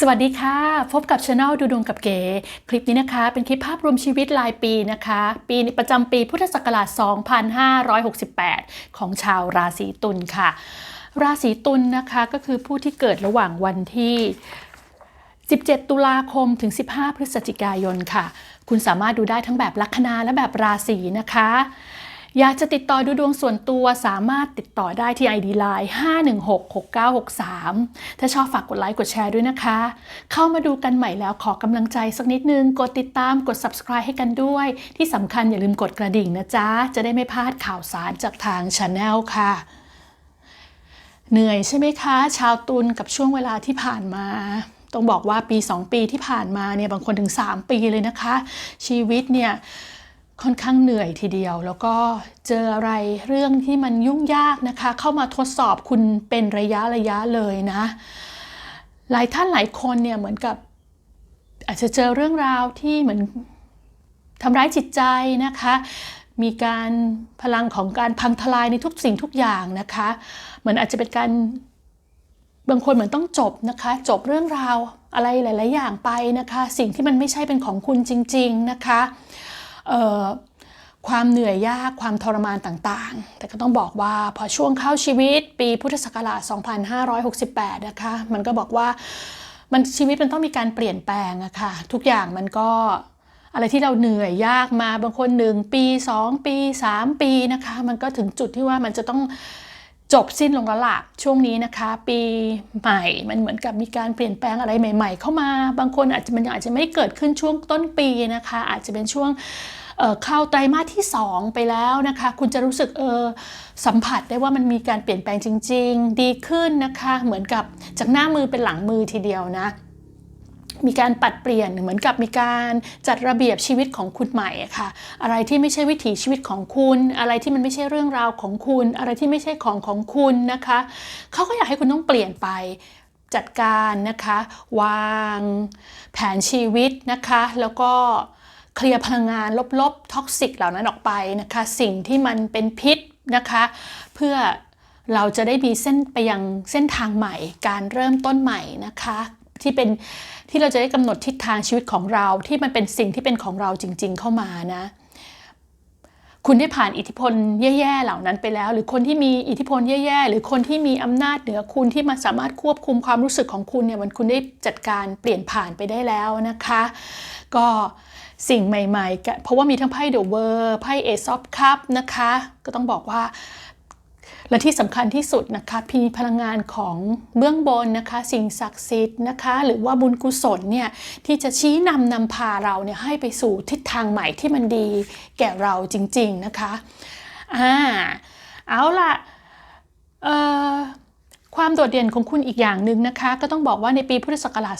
สวัสดีค่ะ พบกับช anel ดูดวงกับเก๋ คลิปนี้นะคะ เป็นคลิปภาพรวมชีวิตรายปีนะคะ ปีประจำปีพุทธศักราช 2568 ของชาวราศีตุลค่ะ ราศีตุลนะคะก็คือผู้ที่เกิดระหว่างวันที่ 17 ตุลาคมถึง 15 พฤศจิกายนค่ะ คุณสามารถดูได้ทั้งแบบลัคนาและแบบราศีนะคะ อยากจะติดต่อดูดวงส่วนตัวสามารถติดต่อได้ที่ ID Line 5166963 ถ้าชอบฝากกดไลค์กดแชร์ด้วยนะคะ เข้ามาดูกันใหม่แล้วขอกำลังใจสักนิดนึง กดติดตามกด subscribe ให้กันด้วย ที่สำคัญอย่าลืมกดกระดิ่งนะจ๊ะ จะได้ไม่พลาดข่าวสารจากทาง Channel ค่ะ เหนื่อยใช่ไหมคะ ชาวตุลกับช่วงเวลาที่ผ่านมาต้องบอกว่าปี 2 ปีที่ผ่านมาเนี่ยบางคนถึง 3 ปีเลยนะคะ ชีวิตเนี่ย ค่อนข้างเหนื่อยทีเดียว แล้วก็เจออะไรเรื่องที่มันยุ่งยากนะคะ เข้ามาทดสอบคุณเป็นระยะระยะเลยนะ หลายท่านหลายคนเนี่ยเหมือนกับ อาจจะเจอเรื่องราวที่เหมือนทำร้ายจิตใจนะคะ มีการพลังของการพังทลายในทุกสิ่งทุกอย่างนะคะเหมือนอาจจะเป็นการบางคนเหมือนต้องจบนะคะ จบเรื่องราวอะไรหลาย ๆ อย่างไปนะคะ สิ่งที่มันไม่ใช่เป็นของคุณจริง ๆ นะคะ ความเหนื่อยยากความทรมานต่างๆ แต่ก็ต้องบอกว่าพอช่วงเข้าชีวิตปีพุทธศักราช 2568 นะคะ มันก็บอกว่ามันชีวิตมันต้องมีการเปลี่ยนแปลงอะค่ะ ทุกอย่างมันก็อะไรที่เราเหนื่อยยากมาบางคนหนึ่งปี 2 ปี 3 ปีนะคะ มันก็ถึงจุดที่ว่ามันจะต้อง จบสิ้นลงแล้วล่ะช่วงนี้นะคะ ปีใหม่มันเหมือนกับมีการเปลี่ยนแปลงอะไรใหม่ ๆ เข้ามา บางคนอาจจะมันอาจจะไม่ได้เกิดขึ้นช่วงต้นปีนะคะ อาจจะเป็นช่วงเอ่อเข้าไตรมาสที่ 2 ไปแล้วนะคะ คุณจะรู้สึกเออสัมผัสได้ว่ามันมีการเปลี่ยนแปลงจริง ๆ ดีขึ้นนะคะ เหมือนกับจากหน้ามือเป็นหลังมือทีเดียวนะ มีการปัดเปลี่ยนเหมือนกับมีการจัดระเบียบชีวิตของคุณใหม่ค่ะ อะไรที่ไม่ใช่วิถีชีวิตของคุณ อะไรที่มันไม่ใช่เรื่องราวของคุณ อะไรที่ไม่ใช่ของของคุณนะคะเขาก็อยากให้คุณต้องเปลี่ยนไปจัดการนะคะ วางแผนชีวิตนะคะ แล้วก็เคลียร์พลังงานลบๆท็อกซิกเหล่านั้นออกไปนะคะ สิ่งที่มันเป็นพิษนะคะ เพื่อเราจะได้มีเส้นไปยังเส้นทางใหม่ การเริ่มต้นใหม่นะคะ ที่เป็นที่เราจะได้กำหนดทิศทางชีวิตของเราที่มันเป็นสิ่งที่เป็นของเราจริง ๆ เข้ามานะ คุณได้ผ่านอิทธิพลแย่ๆเหล่านั้นไปแล้ว หรือคนที่มีอิทธิพลแย่ๆหรือคนที่มีอำนาจเหนือคุณที่มาสามารถควบคุมความรู้สึกของคุณเนี่ยมันคุณได้จัดการเปลี่ยนผ่านไปได้แล้วนะคะ ก็สิ่งใหม่ๆ เพราะว่ามีทั้งไพ่เดอะเวอร์ไพ่เอซอฟคัพนะคะ ก็ต้องบอกว่า และที่สำคัญที่สุดนะคะพีพลังงานของเบื้องบนนะคะ สิ่งศักดิ์สิทธิ์นะคะ หรือว่าบุญกุศลเนี่ยที่จะชี้นำนำพาเราเนี่ยให้ไปสู่ทิศทางใหม่ที่มันดีแก่เราจริง ๆ นะคะอ่าเอาล่ะเอ่อ ความโดดเด่นของคุณอีกอย่างหนึ่งนะคะ ก็ต้องบอกว่าในปีพุทธศักราช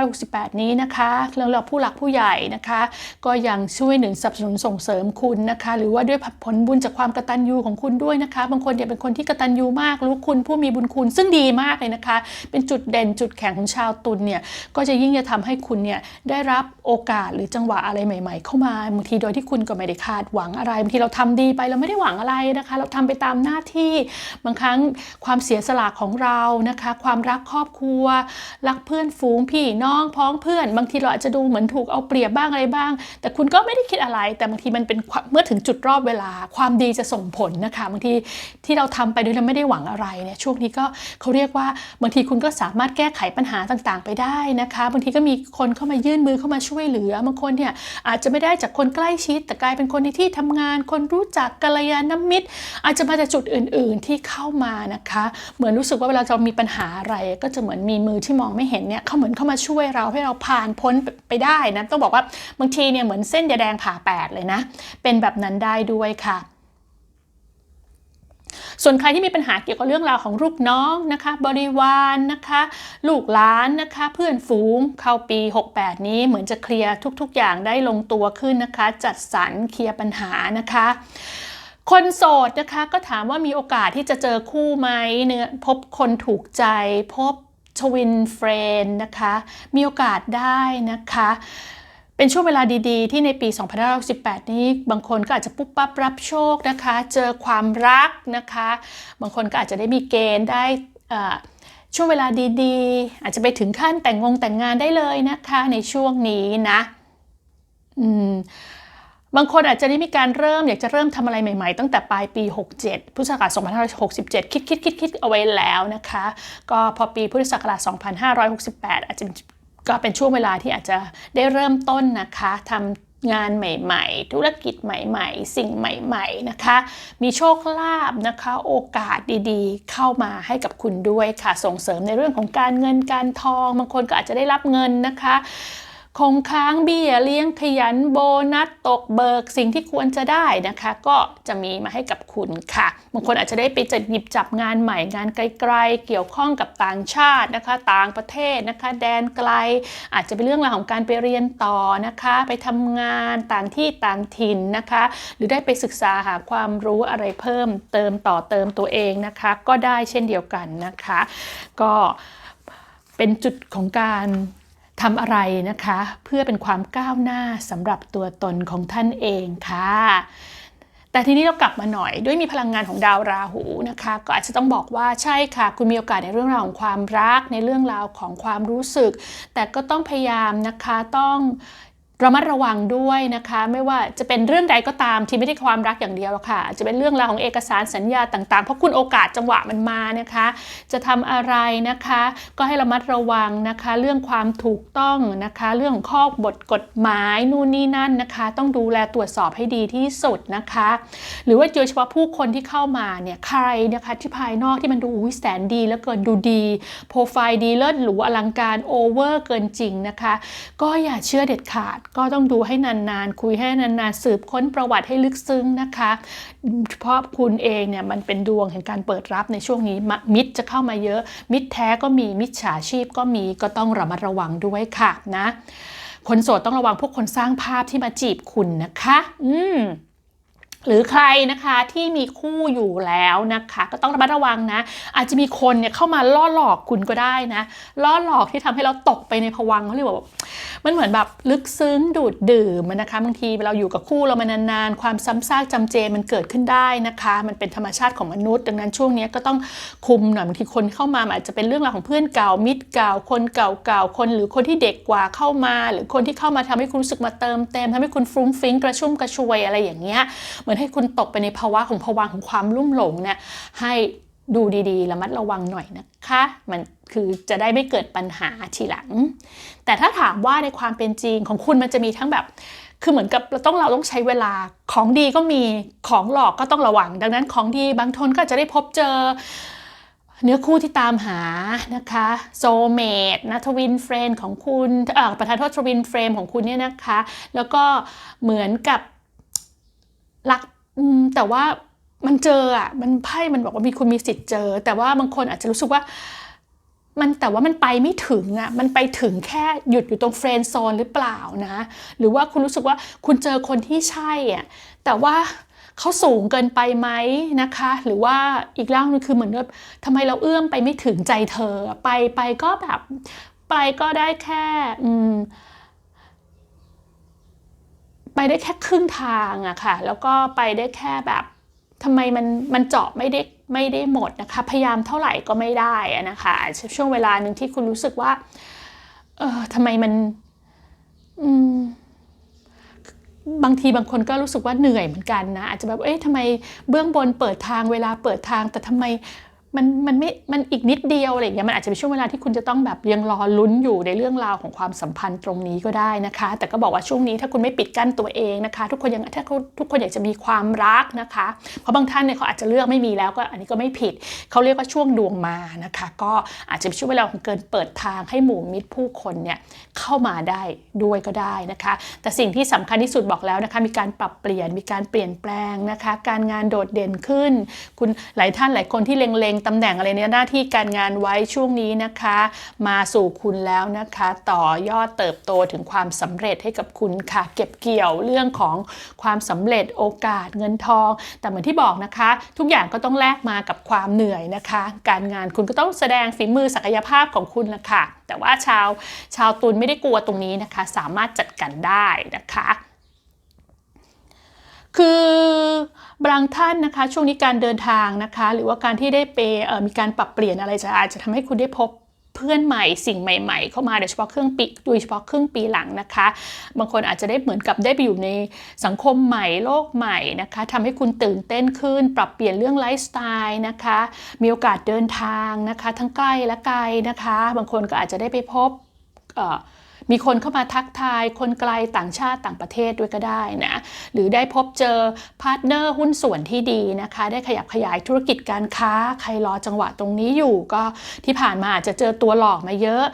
2568 นี้นะคะเรื่องเราผู้หลักผู้ใหญ่นะคะ ก็ยังช่วยหนุนสนับสนุนส่งเสริมคุณนะคะ หรือว่าด้วยผลบุญจากความกตัญญูของคุณด้วยนะคะ บางคนเนี่ยเป็นคนที่กตัญญูมากรู้คุณผู้มีบุญคุณซึ่งดีมากเลยนะคะ เป็นจุดเด่นจุดแข็งของชาวตุลเนี่ยก็จะยิ่งจะทำให้คุณเนี่ยได้รับโอกาสหรือจังหวะอะไรใหม่ ๆ เข้ามาบางทีโดยที่คุณก็ไม่ได้คาดหวังอะไรบางทีเราทำดีไปเราไม่ได้หวังอะไรนะคะ เราทำไปตามหน้าที่บางครั้งความเสียสละของเรานะคะ ความรักครอบครัว รักเพื่อนฝูงพี่น้องพ้องเพื่อน บางทีเราอาจจะดูเหมือนถูกเอาเปรียบบ้างอะไรบ้าง แต่คุณก็ไม่ได้คิดอะไร แต่บางทีมันเป็นเมื่อถึงจุดรอบเวลา ความดีจะส่งผลนะคะบางทีที่เราทำไปโดยเราไม่ได้หวังอะไรเนี่ยช่วงนี้ก็เขาเรียกว่าบางทีคุณก็สามารถแก้ไขปัญหาต่างๆ ไปได้นะคะบางทีก็มีคนเข้ามายื่นมือเข้ามาช่วยเหลือบางคนเนี่ยอาจจะไม่ได้จากคนใกล้ชิด แต่กลายเป็นคนในที่ทำงาน คนรู้จักกัลยาณมิตร อาจจะมาจากจุดอื่น ๆ ที่เข้ามานะคะ เหมือนรู้สึกว่าเวลาเรามีปัญหาอะไร ก็จะเหมือนมีมือที่มองไม่เห็นเนี่ยเขาเหมือนเข้ามาช่วยเราให้เราผ่านพ้นไปได้นะต้องบอกว่าบางทีเนี่ยเหมือนเส้นยาแดงผ่าแปดเลยนะ เป็นแบบนั้นได้ด้วยค่ะส่วนใครที่มีปัญหาเกี่ยวกับเรื่องราวของลูกน้องนะคะ บริวารนนะคะ ลูกหลานนะคะ เพื่อนฝูงเข้าปี 68 นี้เหมือนจะเคลียร์ทุก ๆ อย่างได้ลงตัวขึ้นนะคะ จัดสรรเคลียร์ปัญหานะคะ คนโสดนะคะก็ถามว่ามีโอกาสที่จะเจอคู่ไหมเนื้อพบคนถูกใจ พบทวินเฟรนนะคะ มีโอกาสได้นะคะ เป็นช่วงเวลาดีๆ ที่ในปี2518 นี้ บางคนก็อาจจะปุ๊บปั๊บรับโชคนะคะ เจอความรักนะคะ บางคนก็อาจจะได้มีเกณฑ์ได้ช่วงเวลาดีๆ อาจจะไปถึงขั้นแต่งงงแต่งงานได้เลยนะคะ ในช่วงนี้นะ อืม บางคนอาจจะได้มีการเริ่มอยากจะเริ่มทำอะไรใหม่ๆ ตั้งแต่ปลายปี 67 พุทธศักราช2567 คิดคิดคิดคิดเอาไว้แล้วนะคะ ก็พอปีพุทธศักราช2568 อาจจะก็เป็นช่วงเวลาที่อาจจะได้เริ่มต้นนะคะทำงานใหม่ๆ ธุรกิจใหม่ๆ สิ่งใหม่ๆ นะคะ มีโชคลาภนะคะ โอกาสดีๆ เข้ามาให้กับคุณด้วยค่ะ ส่งเสริมในเรื่องของการเงินการทอง บางคนก็อาจจะได้รับเงินนะคะ คงค้างเบี้ยเลี้ยงขยันโบนัสตกเบิกสิ่งที่ควรจะได้นะคะ ก็จะมีมาให้กับคุณค่ะบางคนอาจจะได้ไปจัดหยิบจับงานใหม่งานไกลๆ เกี่ยวข้องกับต่างชาตินะคะ ต่างประเทศนะคะ แดนไกล อาจจะเป็นเรื่องราวของการไปเรียนต่อนะคะ ไปทำงานต่างที่ต่างถิ่นนะคะ หรือได้ไปศึกษาหาความรู้อะไรเพิ่มเติมต่อเติมตัวเองนะคะ ก็ได้เช่นเดียวกันนะคะ ก็เป็นจุดของการ ทำอะไรนะคะ เพื่อเป็นความก้าวหน้าสำหรับตัวตนของท่านเองค่ะ แต่ทีนี้เรากลับมาหน่อย ด้วยมีพลังงานของดาวราหูนะคะ ก็อาจจะต้องบอกว่าใช่ค่ะ คุณมีโอกาสในเรื่องราวของความรักในเรื่องราวของความรู้สึก แต่ก็ต้องพยายามนะคะต้อง ระมัดระวังด้วยนะคะ ไม่ว่าจะเป็นเรื่องใดก็ตามที่ไม่ได้ความรักอย่างเดียวหรอกค่ะ จะเป็นเรื่องราวของเอกสารสัญญาต่างๆ เพราะคุณโอกาสจังหวะมันมานะคะ จะทำอะไรนะคะ ก็ให้ระมัดระวังนะคะ เรื่องความถูกต้องนะคะ เรื่องของข้อบทกฎหมายนู่นนี่นั่นนะคะ ต้องดูแลตรวจสอบให้ดีที่สุดนะคะ หรือว่าโดยเฉพาะผู้คนที่เข้ามาเนี่ยใครนะคะที่ภายนอกที่มันดูอุ้ยแสนดีแล้วเกินดูดีโปรไฟล์ดีเลิศหรูอลังการโอเวอร์เกินจริงนะคะ ก็อย่าเชื่อเด็ดขาดก็ต้องดูให้นานๆ คุยให้นานๆ สืบค้นประวัติให้ลึกซึ้งนะคะเพราะคุณเองเนี่ยมันเป็นดวงแห่งการเปิดรับในช่วงนี้ มิตรจะเข้ามาเยอะ มิตรแท้ก็มี มิจฉาชีพก็มี ก็ต้องระมัดระวังด้วยค่ะนะ คนโสดต้องระวังพวกคนสร้างภาพที่มาจีบคุณนะคะ อืม หรือใครนะคะที่มีคู่อยู่แล้วนะคะ ก็ต้องระมัดระวังนะ อาจจะมีคนเนี่ยเข้ามาล่อหลอกคุณก็ได้นะล่อหลอกที่ทำให้เราตกไปในภวังเขาเรียกว่ามันเหมือนแบบลึกซึ้งดูดดื่มนะคะบางทีเราอยู่กับคู่เรามานานๆความซ้ำซากจำเจมันเกิดขึ้นได้นะคะ มันเป็นธรรมชาติของมนุษย์ ดังนั้นช่วงนี้ก็ต้องคุมหน่อยบางทีคนเข้ามาอาจจะเป็นเรื่องราวของเพื่อนเก่ามิตรเก่าคนเก่าๆคน หรือคนที่เด็กกว่าเข้ามา หรือคนที่เข้ามาทำให้คุณรู้สึกมาเติมเต็มทำให้คุณฟรุ้งฟิ้งกระชุ่มกระชวยอะไรอย่างเงี้ยมือนให้คุณตกไปในภาวะของภาวะของความลุ่มหลงเนี่ยให้ดูดีๆระมัดระวังหน่อยนะคะ มันคือจะได้ไม่เกิดปัญหาทีหลัง แต่ถ้าถามว่าในความเป็นจริงของคุณมันจะมีทั้งแบบคือเหมือนกับเราต้องเราต้องใช้เวลาของดีก็มีของหลอกก็ต้องระวัง ดังนั้นของดีบางทนก็จะได้พบเจอ เนื้อคู่ที่ตามหานะคะโซเมดนะทวินเฟรนของคุณเออประธานโทษทวินเฟรมของคุณเนี่ยนะคะ แล้วก็เหมือนกับ รักแต่ว่ามันเจออะมันไพ่มันบอกว่ามีคุณมีสิทธิ์เจอ แต่ว่าบางคนอาจจะรู้สึกว่า มันแต่ว่ามันไปไม่ถึงอะมันไปถึงแค่หยุดอยู่ตรงเฟรนด์โซนหรือเปล่านะ หรือว่าคุณรู้สึกว่าคุณเจอคนที่ใช่อะแต่ว่าเขาสูงเกินไปไหมนะคะ หรือว่าอีกเรื่องนึงคือเหมือนกับทำไมเราเอื้อมไปไม่ถึงใจเธอ ไปไปก็แบบ ไปก็ได้แค่อืม ไปได้แค่ครึ่งทางอะค่ะ แล้วก็ไปได้แค่แบบทำไมมันมันเจาะไม่ได้ไม่ได้หมดนะคะ พยายามเท่าไหร่ก็ไม่ได้อะนะคะช่วงเวลาหนึ่งที่คุณรู้สึกว่า เออทำไมมันอืมบางทีบางคนก็รู้สึกว่าเหนื่อยเหมือนกันนะอาจจะแบบเอ๊ะทำไมเบื้องบนเปิดทางเวลาเปิดทาง แต่ทำไม มันมันไม่ มันอีกนิดเดียวอะไรอย่างเงี้ย มันอาจจะเป็นช่วงเวลาที่คุณจะต้องแบบยังรอลุ้นอยู่ในเรื่องราวของความสัมพันธ์ตรงนี้ก็ได้นะคะ แต่ก็บอกว่าช่วงนี้ถ้าคุณไม่ปิดกั้นตัวเองนะคะ ทุกคนยังถ้าทุกคนอยากจะมีความรักนะคะ เพราะบางท่านเนี่ยเขาอาจจะเลือกไม่มีแล้วก็อันนี้ก็ไม่ผิด เขาเรียกว่าช่วงดวงมานะคะ ก็อาจจะเป็นช่วงเวลาของเกินเปิดทางให้หมู่มิตรผู้คนเนี่ยเข้ามาได้ด้วยก็ได้นะคะ แต่สิ่งที่สำคัญที่สุดบอกแล้วนะคะ มีการปรับเปลี่ยน มีการเปลี่ยนแปลงนะคะ การงานโดดเด่นขึ้น คุณหลายท่านหลายคนที่เล็งตำแหน่งอะไรเนี่ยหน้าที่การงานไว้ช่วงนี้นะคะ มาสู่คุณแล้วนะคะ ต่อยอดเติบโตถึงความสำเร็จให้กับคุณค่ะ เก็บเกี่ยวเรื่องของความสำเร็จโอกาสเงินทอง แต่เหมือนที่บอกนะคะ ทุกอย่างก็ต้องแลกมากับความเหนื่อยนะคะ การงานคุณก็ต้องแสดงฝีมือศักยภาพของคุณละค่ะแต่ว่าชาวชาวตุลไม่ได้กลัวตรงนี้นะคะ สามารถจัดการได้นะคะ คือบางท่านนะคะช่วงนี้การเดินทางนะคะ หรือว่าการที่ได้ไปมีการปรับเปลี่ยนอะไรจะอาจจะทำให้คุณได้พบเพื่อนใหม่สิ่งใหม่ๆ เข้ามาโดยเฉพาะเครึ่องปีโดยเฉพาะเครึ่องปีหลังนะคะ บางคนอาจจะได้เหมือนกับได้ไปอยู่ในสังคมใหม่โลกใหม่นะคะทำให้คุณตื่นเต้นขึ้น ปรับเปลี่ยนเรื่องไลฟ์สไตล์นะคะ มีโอกาสเดินทางนะคะ ทั้งใกล้และไกลนะคะ บางคนก็อาจจะได้ไปพบ มีคนเข้ามาทักทาย คนไกลต่างชาติต่างประเทศด้วยก็ได้นะหรือได้พบเจอพาร์ทเนอร์หุ้นส่วนที่ดีนะคะ ได้ขยับขยายธุรกิจการค้า ใครรอจังหวะตรงนี้อยู่ ก็ที่ผ่านมาอาจจะเจอตัวหลอกมาเยอะ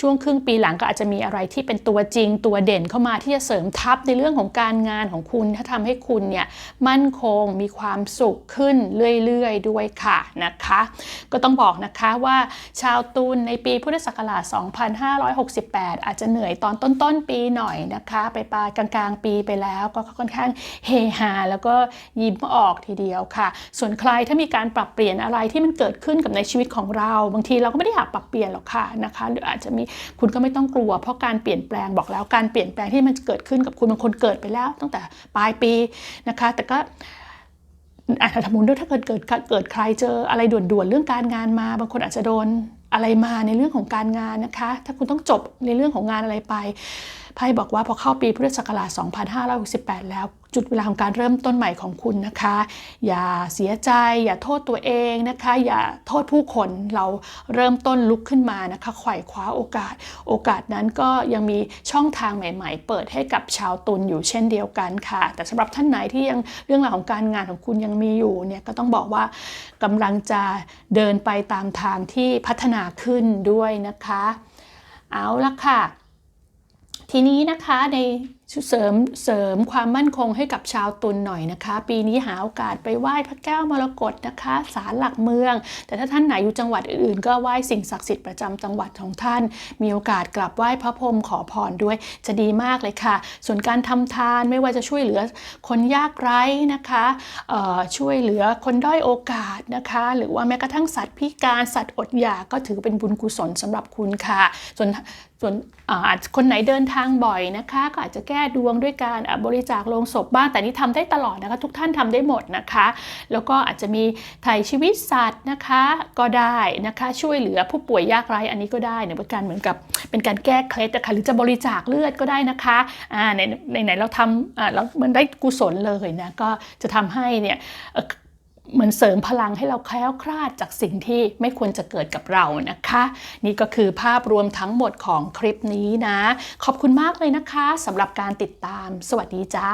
ช่วงครึ่งปีหลังก็อาจจะมีอะไรที่เป็นตัวจริงตัวเด่นเข้ามาที่จะเสริมทัพในเรื่องของการงานของคุณ ถ้าทำให้คุณเนี่ยมั่นคงมีความสุขขึ้นเรื่อยๆ ด้วยค่ะนะคะ ก็ต้องบอกนะคะว่าชาวตุลในปีพุทธศักราช 2568 อาจจะเหนื่อยนื่อยตอนต้นๆปีหน่อยนะคะ ไปปลายกลางๆ ปีไปแล้วก็ค่อนข้างเฮฮาแล้วก็ยิ้มออกทีเดียวค่ะ ส่วนใครถ้ามีการปรับเปลี่ยนอะไรที่มันเกิดขึ้นกับในชีวิตของเรา บางทีเราก็ไม่ได้อยากปรับเปลี่ยนหรอกค่ะนะคะหรืออาจจะมีคุณก็ไม่ต้องกลัว เพราะการเปลี่ยนแปลงบอกแล้วการเปลี่ยนแปลงที่มันเกิดขึ้นกับคุณบางคนเกิดไปแล้ว ตั้งแต่ปลายปีนะคะ แต่ก็อาจจะสมมติด้วยถ้าเกิดเกิดเกิดใครเจออะไรด่วนๆเรื่องการงานมา บางคนอาจจะโดน อะไรมาในเรื่องของการงานนะคะ ถ้าคุณต้องจบในเรื่องของงานอะไรไปไพ่บอกว่าพอเข้าปีพุทธศักราช 2568 แล้ว จุดเวลาของการเริ่มต้นใหม่ของคุณนะคะ อย่าเสียใจ อย่าโทษตัวเองนะคะ อย่าโทษผู้คนเราเริ่มต้นลุกขึ้นมานะคะไขว่คว้าโอกาส โอกาสนั้นก็ยังมีช่องทางใหม่ ๆ เปิดให้กับชาวตุลอยู่เช่นเดียวกันค่ะ แต่สำหรับท่านไหนที่ยังเรื่องราวของการงานของคุณยังมีอยู่เนี่ยก็ต้องบอกว่ากำลังจะเดินไปตามทางที่พัฒนาขึ้นด้วยนะคะ เอาละค่ะ ทีนี้นะคะใน เสริมเสริมความมั่นคงให้กับชาวตุลหน่อยนะคะ ปีนี้หาโอกาสไปไหว้พระแก้วมรกตนะคะศาลหลักเมือง แต่ถ้าท่านไหนอยู่จังหวัดอื่นๆ ก็ไหว้สิ่งศักดิ์สิทธิ์ประจำจังหวัดของท่าน มีโอกาสกลับไหว้พระพรหมขอพรด้วยจะดีมากเลยค่ะ ส่วนการทำทานไม่ว่าจะช่วยเหลือคนยากไร้นะคะช่วยเหลือคนด้อยโอกาสนะคะ หรือว่าแม้กระทั่งสัตว์พิการสัตว์อดอยากก็ถือเป็นบุญกุศลสำหรับคุณค่ะ ส่วน ส่วนอาจคนไหนเดินทางบ่อยนะคะ ก็อาจจะแก้ดวงด้วยการบริจาคโลงศพบ้าง แต่นี่ทำได้ตลอดนะคะ ทุกท่านทำได้หมดนะคะ แล้วก็อาจจะมีไถ่ชีวิตสัตว์นะคะก็ได้นะคะ ช่วยเหลือผู้ป่วยยากไร้อันนี้ก็ได้เนี่ยเป็นการเหมือนกับเป็นการแก้เคล็ดนะคะหรือจะบริจาคเลือดก็ได้นะคะอ่าในในไหนเราทำอ่าแล้วมันได้กุศลเลยนะก็จะทำให้เนี่ย เหมือนเสริมพลังให้เราแคล้วคลาดจากสิ่งที่ไม่ควรจะเกิดกับเรานะคะ นี่ก็คือภาพรวมทั้งหมดของคลิปนี้นะ ขอบคุณมากเลยนะคะสำหรับการติดตาม สวัสดีจ้า